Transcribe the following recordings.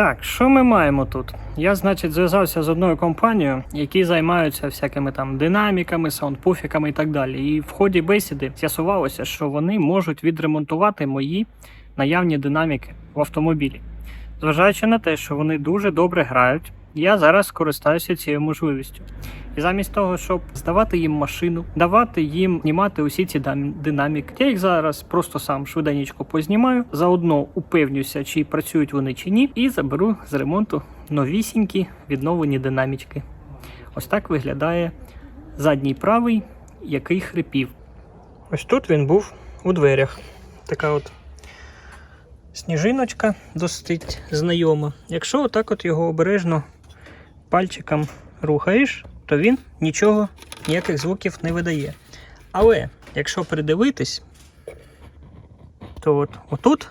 Так, що ми маємо тут? Я, значить, зв'язався з одною компанією, які займаються всякими там динаміками, саундпуфіками і так далі. І в ході бесіди з'ясувалося, що вони можуть відремонтувати мої наявні динаміки в автомобілі. Зважаючи на те, що вони дуже добре грають, я зараз користаюся цією можливістю. І замість того, щоб здавати їм машину, давати їм знімати усі ці динаміки, я їх зараз просто сам швиденько познімаю, заодно упевнюся, чи працюють вони чи ні, і заберу з ремонту новісінькі відновлені динамічки. Ось так виглядає задній правий, який хрипів. Ось тут він був у дверях. Така от сніжиночка досить знайома. Якщо отак от його обережно пальчиком рухаєш, то він нічого, ніяких звуків не видає. Але якщо придивитись, то от отут,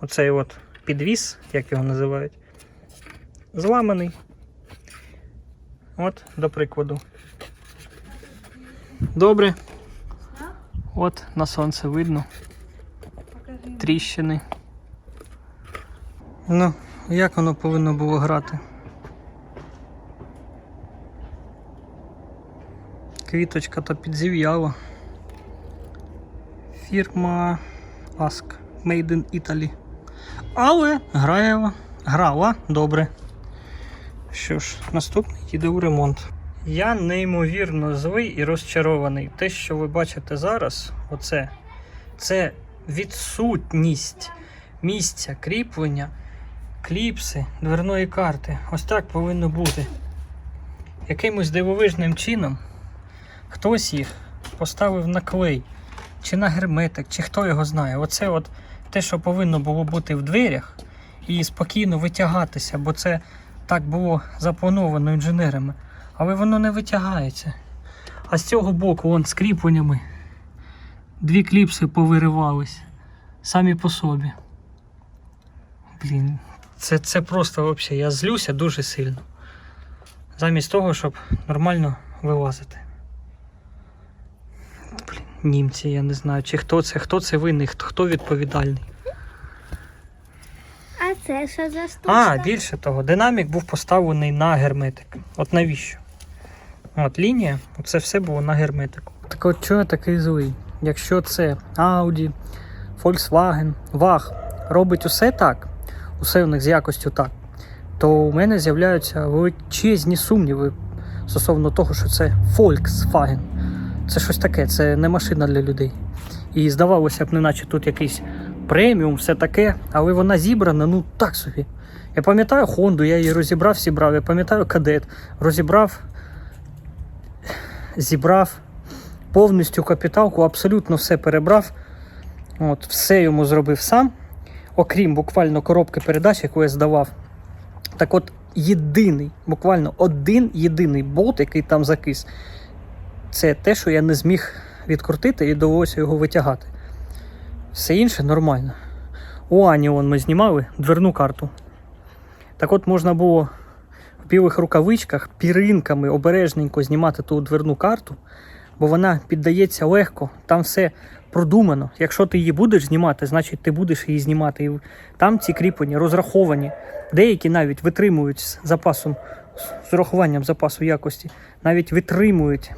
оцей от підвіс, як його називають, зламаний. От, до прикладу. Добре. От на сонце видно тріщини. Ну, як воно повинно було грати? Квіточка то підзів'яла. Фірма Ask Made in Italy. Але грає, грала добре. Що ж, наступний їде у ремонт. Я неймовірно злий і розчарований. Те, що ви бачите зараз, оце, це відсутність місця кріплення, кліпси, дверної карти. Ось так повинно бути. Якимось дивовижним чином хтось їх поставив на клей, чи на герметик, чи хто його знає. Оце от те, що повинно було бути в дверях, і спокійно витягатися, бо це так було заплановано інженерами. Але воно не витягається. А з цього боку, вон з кріпленнями, дві кліпси повиривались самі по собі. Блін, це, це просто взагалі, я злюся дуже сильно. Замість того, щоб нормально вилазити. Блін, німці, я не знаю, чи хто це, хто це винний, хто, відповідальний. А це що за штука? А, більше того, динамік був поставлений на герметик. От навіщо? От лінія, це все було на герметику. Так от чого я такий злий? Якщо це Audi, Volkswagen, VAG робить усе так, усе у них з якостю так, то у мене з'являються величезні сумніви стосовно того, що це Volkswagen. Це щось таке, це не машина для людей. І здавалося б, неначе тут якийсь преміум, все таке, але вона зібрана, ну так собі. Я пам'ятаю Хонду, я її розібрав, зібрав. Я пам'ятаю кадет, розібрав, зібрав повністю капіталку, абсолютно все перебрав. От, все йому зробив сам, окрім буквально коробки передач, яку я здавав. Так от, єдиний, буквально один єдиний болт, який там закис, це те, що я не зміг відкрутити і довелося його витягати. Все інше нормально. У Ані вон ми знімали дверну карту. Так от можна було в білих рукавичках піринками обережненько знімати ту дверну карту, бо вона піддається легко, там все продумано. Якщо ти її будеш знімати, значить ти будеш її знімати. І там ці кріплення розраховані. Деякі навіть витримують з запасом, з урахуванням запасу якості, навіть витримують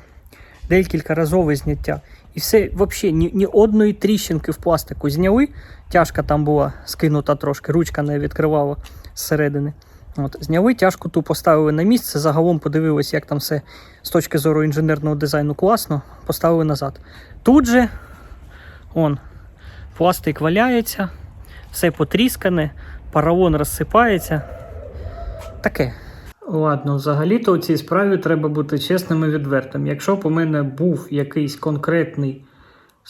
декількаразове зняття. І все, взагалі, ні, ні одної тріщинки в пластику зняли. Тяжка там була скинута трошки, ручка не відкривала зсередини. От, зняли, тяжку ту поставили на місце, загалом подивилися, як там все з точки зору інженерного дизайну класно, поставили назад. Тут же он, пластик валяється, все потріскане, паралон розсипається. Таке. Ладно, взагалі-то у цій справі треба бути чесним і відвертим. Якщо б у мене був якийсь конкретний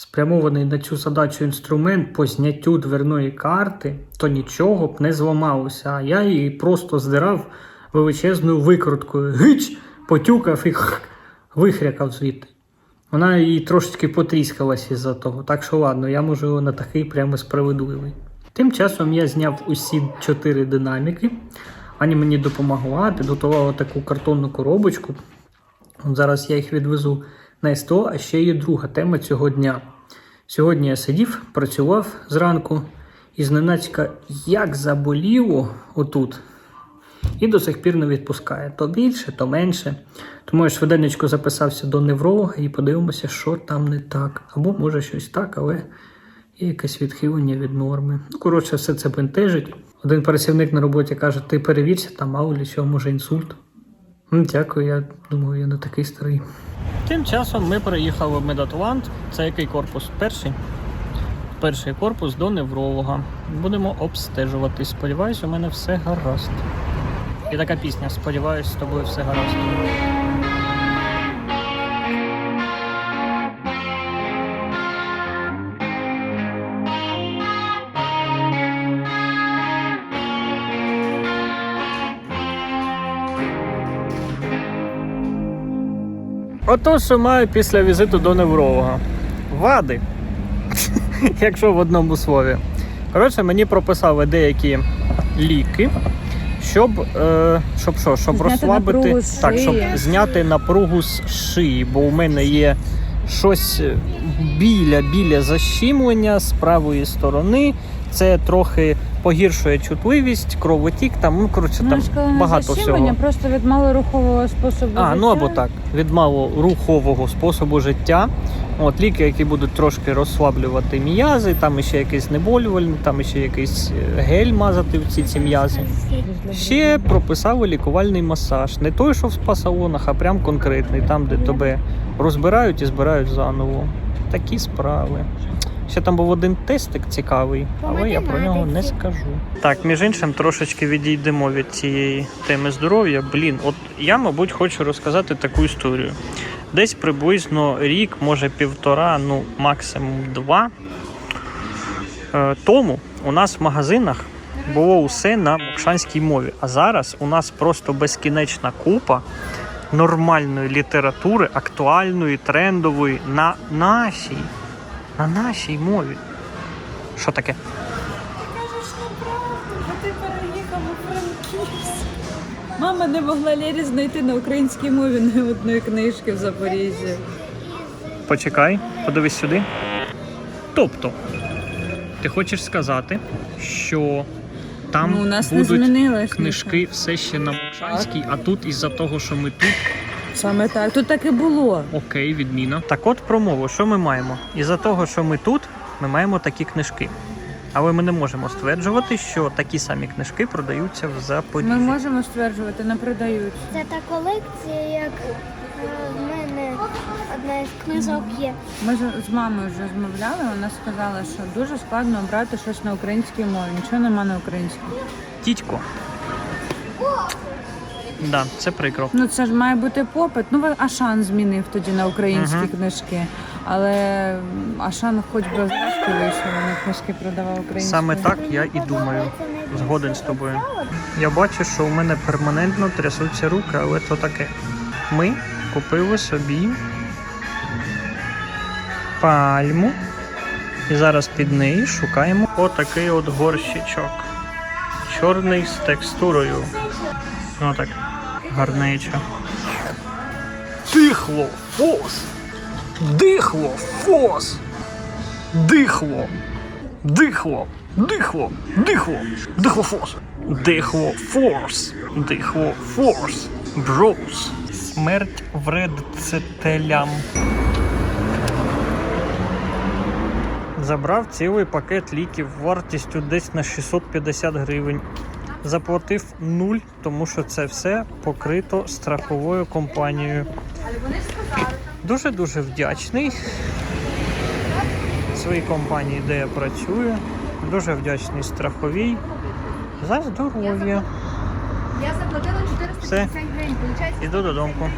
спрямований на цю задачу інструмент по зняттю дверної карти, то нічого б не зламалося. А я її просто здирав величезною викруткою. Гич! Потюкав і х, вихрякав звідти. Вона і трошечки потріскалась із-за того. Так що ладно, я можу не такий прямо справедливий. Тим часом я зняв усі чотири динаміки. Ані мені допомогла, підготувала таку картонну коробочку. Зараз я їх відвезу на СТО, а ще є друга тема цього дня. Сьогодні я сидів, працював зранку І зненацька як заболіло отут. І до сих пір не відпускає. То більше, то менше. Тому я швиденько записався до невролога і подивимося, що там не так. Або може щось так, але є якесь відхилення від норми. Ну, коротше, все це бентежить. Один працівник на роботі каже: ти перевірся, там мало лі чого, може інсульт. Ну, дякую, я думаю, я не такий старий. Тим часом ми переїхали в Медатлант. Це який корпус? Перший? Перший корпус до невролога. Будемо обстежувати. Сподіваюсь, у мене все гаразд. І така пісня. Сподіваюсь, з тобою все гаразд. Ото, що маю після візиту до невролога. Вади. Якщо в одному слові. Коротше, мені прописали деякі ліки, щоб, е, щоб що, щоб Зняти розслабити, так, щоб зняти напругу з шиї, бо у мене є щось біля біля защімлення з правої сторони. Це трохи погіршує чутливість, кровотік, там, ну коротше, там багато всього. просто від малорухового способу А, ну або так, від малорухового способу життя. От ліки, які будуть трошки розслаблювати м'язи, там ще якийсь знеболювальний, там ще якийсь е, гель мазати в ці ці м'язи. Ще прописали лікувальний масаж. Не той, що в спа-салонах, а прям конкретний, там, де тебе розбирають і збирають заново. Такі справи. Ще там був один тестик цікавий, але я про нього не скажу. Так, між іншим, трошечки відійдемо від цієї теми здоров'я. Блін, от я, мабуть, хочу розказати таку історію. Десь приблизно рік, може півтора, ну максимум два. е, Тому у нас в магазинах було усе на мокшанській мові. А зараз у нас просто безкінечна купа нормальної літератури, актуальної, трендової на нашій, на нашій мові. Що таке? Ти Кажеш неправду, бо ти переїхав у Франківськ. Мама не могла Лєрі знайти на українській мові ні одної книжки в Запоріжжі. Почекай, подивись сюди. Тобто, ти хочеш сказати, що там ну, у нас не будуть змінилось. книжки все ще на мокшанській, а тут із-за того, що ми тут, Саме так. Тут так і було. окей, відміна. Так от про мову, що ми маємо? Із-за того, що ми тут, ми маємо такі книжки. Але ми не можемо стверджувати, що такі самі книжки продаються в Запоріжжі. Ми можемо стверджувати, не продають. Це та колекція, як е, в мене одна із книжок є. Ми ж з мамою вже розмовляли, вона сказала, що дуже складно обрати щось на українській мові. Нічого нема на українській. Тітько. Да, це прикро. Ну це ж має бути попит. Ну Ашан змінив тоді на українські Мгм. книжки. Але Ашан хоч би зразки вийшов, вони книжки продавав українською. Саме так я і думаю. Згоден з тобою. Я бачу, що у мене перманентно трясуться руки, але то таке. Ми купили собі пальму. І зараз під неї шукаємо отакий от горщичок. Чорний з текстурою. Ну так, гарнеча. Дихло, фос! Дихло, фос! Дихло! Дихло! Дихло! Дихло! Дихлофос! Дихло форс! Дихло форс! Броуз! Смерть вредцетелям. Забрав цілий пакет ліків вартістю десь на 650 гривень. Заплатив нуль, тому що це все покрито страховою компанією. Дуже-дуже вдячний своїй компанії, де я працюю. Дуже вдячний страховій за здоров'я. Я заплатила 450 гривень, Іду додому.